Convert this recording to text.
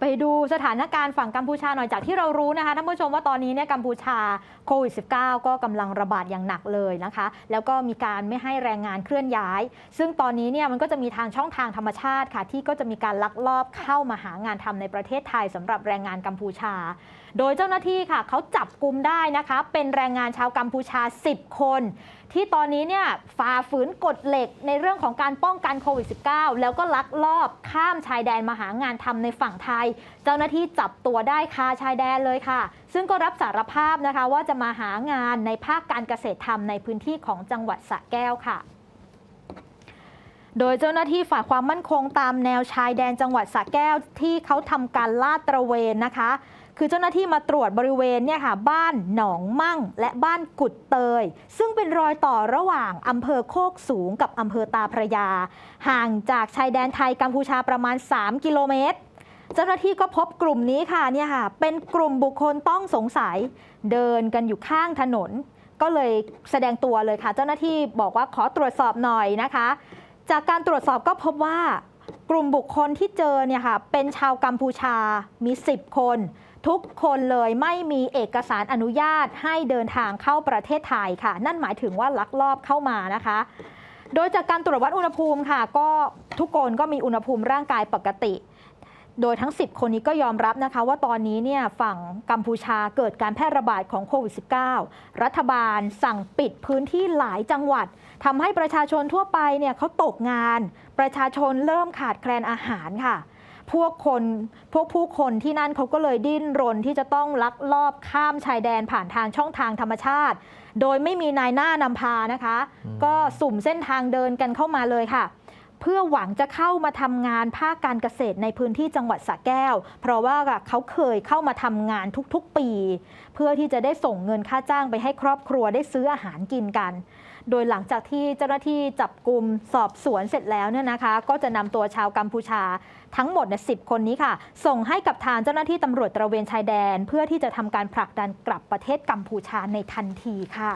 ไปดูสถานการณ์ฝั่งกัมพูชาหน่อยจากที่เรารู้นะคะท่านผู้ชมว่าตอนนี้เนี่ยกัมพูชาโควิด -19 ก็กำลังระบาดอย่างหนักเลยนะคะ แล้วก็มีการไม่ให้แรงงานเคลื่อนย้าย ซึ่งตอนนี้เนี่ยมันก็จะมีทางช่องทางธรรมชาติค่ะ ที่ก็จะมีการลักลอบเข้ามาหางานทำในประเทศไทยสำหรับแรงงานกัมพูชา โดยเจ้าหน้าที่ค่ะเขาจับกลุ่มได้นะคะ เป็นแรงงานชาวกัมพูชา 10 คนที่ตอนนี้เนี่ยฝ่าฝืนกฎเหล็กในเรื่องของการป้องกันโควิด -19 แล้วก็ลักลอบข้ามชายแดนมาหางานทำในฝั่งไทย เจ้าหน้าที่จับตัวได้คาชายแดนเลยค่ะ ซึ่งก็รับสารภาพนะคะว่าจะมาหางานในภาคการเกษตรทำในพื้นที่ของจังหวัดสระแก้วค่ะโดยเจ้าหน้าที่ฝ่ายความมั่นคงตามแนวชายแดนจังหวัดสระแก้วที่เขาทำการลาดตระเวนนะคะ คือเจ้าหน้าที่มาตรวจบริเวณเนี่ยค่ะบ้านหนองมั่ง และบ้านกุดเตย ซึ่งเป็นรอยต่อระหว่างอำเภอโคกสูงกับอำเภอตาพระยา ห่างจากชายแดนไทยกัมพูชาประมาณ 3 กิโลเมตร เจ้าหน้าที่ก็พบกลุ่มนี้ค่ะเนี่ยค่ะ เป็นกลุ่มบุคคลต้องสงสัยเดินกันอยู่ข้างถนน ก็เลยแสดงตัวเลยค่ะ เจ้าหน้าที่บอกว่าขอตรวจสอบหน่อยนะคะ จากการตรวจสอบก็พบว่ากลุ่มบุคคลที่เจอเนี่ยค่ะเป็นชาวกัมพูชามี 10 คน ทุกคนเลยไม่มีเอกสารอนุญาตให้เดินทางเข้าประเทศไทยค่ะ นั่นหมายถึงว่าลักลอบเข้ามานะคะ โดยจากการตรวจวัดอุณหภูมิค่ะ ก็ทุกคนก็มีอุณหภูมิร่างกายปกติ โดยทั้ง 10 คนนี้ก็ยอมรับนะคะ ว่าตอนนี้เนี่ยฝั่งกัมพูชาเกิดการแพร่ระบาดของโควิด -19 รัฐบาลสั่งปิดพื้นที่หลายจังหวัดทำให้ประชาชนทั่วไปเนี่ยเขาตกงาน ประชาชนเริ่มขาดแคลนอาหารค่ะ พวกคนพวกผู้คนที่นั่นเขาก็เลยดิ้นรนที่จะต้องลักลอบข้ามชายแดนผ่านทางช่องทางธรรมชาติ โดยไม่มีนายหน้านำพานะคะอืมก็สุ่มเส้นทางเดินกันเข้ามาเลยค่ะ เพื่อหวังจะเข้ามาทำงานภาคการเกษตรในพื้นที่จังหวัดสระแก้ว เพราะว่าเขาเคยเข้ามาทำงานทุกๆปี เพื่อที่จะได้ส่งเงินค่าจ้างไปให้ครอบครัวได้ซื้ออาหารกินกัน โดยหลังจากที่เจ้าหน้าที่จับกลุ่มสอบสวนเสร็จแล้วเนี่ยนะคะ ก็จะนำตัวชาวกัมพูชาทั้งหมดเนี่ยสิคนนี้ค่ะ ส่งให้กับทางเจ้าหน้าที่ตำรวจตระเวนชายแดน เพื่อที่จะทำการผลักดันกลับประเทศกัมพูชาในทันทีค่ะ